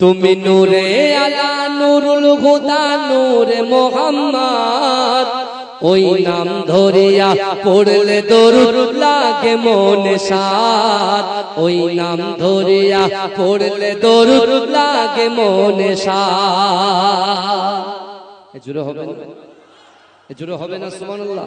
তুমি নূরে আলা, নুরুল হুদা, নূরে মোহাম্মদ। ওই নাম ধরিয়া পড়লে দরুদ লাগে মনে সাত ওই নাম ধরিয়া পড়লে দরুদ লাগে মনে সাত জুড়ে হবে না। এ জুড়ে হবে না, সুবহানাল্লাহ।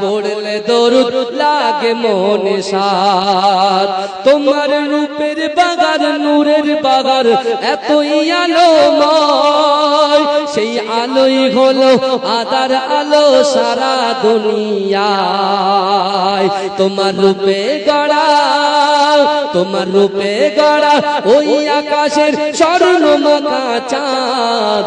পড়লে দরুদ লাগে মনে সাত। তোমার রূপের বাগার নূরের বাগার এতই আলোময়। সেই আলোই হলো আদার আলো সারা দুনিয়ায়। তোমার রূপে গড়া, তোমার রূপে গড়া ওই আকাশের স্বর্ণ মাখা চাঁদ।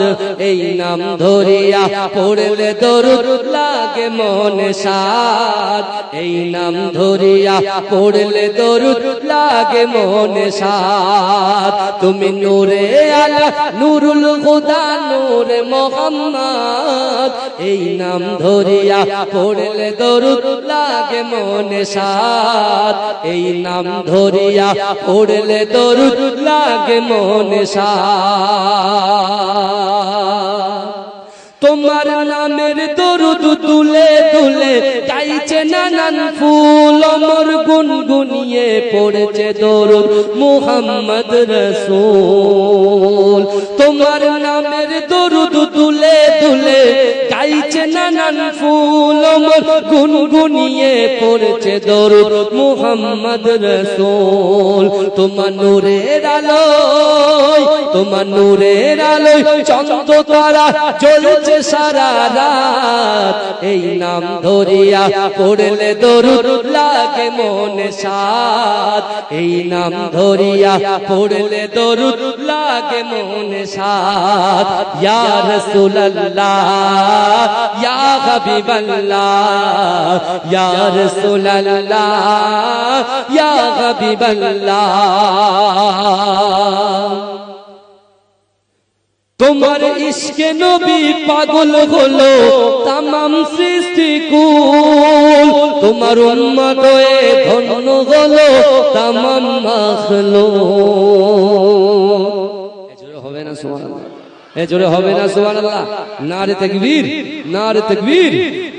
এই নাম ধরিয়া পড়লে দরুদ লাগে মনে সাদ এই নাম ধরিয়া পড়লে দরুদ লাগে মনে সাদ তুমি নূরে আলা নুরুল হুদা, নূরে মোহাম্মদ, এই নাম ধরিয়া পড়লে দরুদ লাগে মনে সাদ। এই নাম ধরিয়া পড়লে দরুদ লাগে মনে সাদ। তোমার নামের দরুদ তুলে তুলে গাইছে নানান ফুল, অমর গুনগুনিয়ে পড়েছে দরুদ মুহাম্মদ রসুল। তোমার নামের দরুদ তুলে তুলে গাইছে নানান ফুল গুনগুনিয়ে পড়েছে দরুদ মুহাম্মদ রসুল। তোমার নূরের আলোয়, তোমার নূরের আলোয় চন্দ্র তারা জ্বলছে সারা রাত। এই নাম ধরিয়া পড়লে দরুদ লাগে মনে সাত। এই নাম ধরিয়া পড়লে দরুদ লাগে মনে সাত ইয়া রাসূলুল্লাহ, ইয়া হাবিবাল্লাহ, ইয়া রাসূলুল্লাহ, ইয়া হাবিবাল্লাহ। তোমার ইশকে নবী পাগল হলো, তামাম সৃষ্টি কুল। তোমার উম্মত হয়ে হলো জোরে হবে না নারে নারে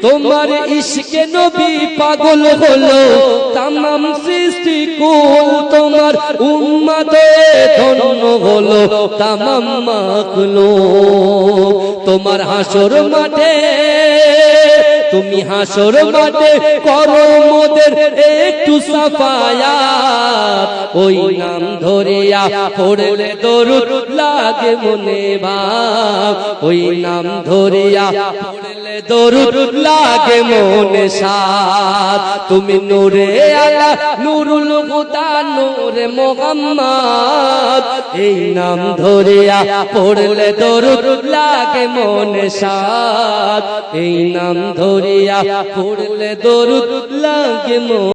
তোমার ইশকে নবী পাগল হলো, তামাম সৃষ্টি কুল তোমার উম্মত ধন্য হলো, তামাম মাখলো তোমার হাসর মাঠে তুমি হাসর মাঠে করো মোদের একটু সাফায়া ওই নাম ধরিয়া পড়লে দরুদ লাগে মনে ভাব। ওই নাম ধরিয়া দরুদ লাগে মনে সাত তুমি নূরে আলা, নুরুল হুদা, নূরে মোহাম্মদ। এই নাম ধরিয়া পড়লে দরুদ লাগে মনে সাত এই নাম ধরিয়া পড়লে দরুদ লাগে মনে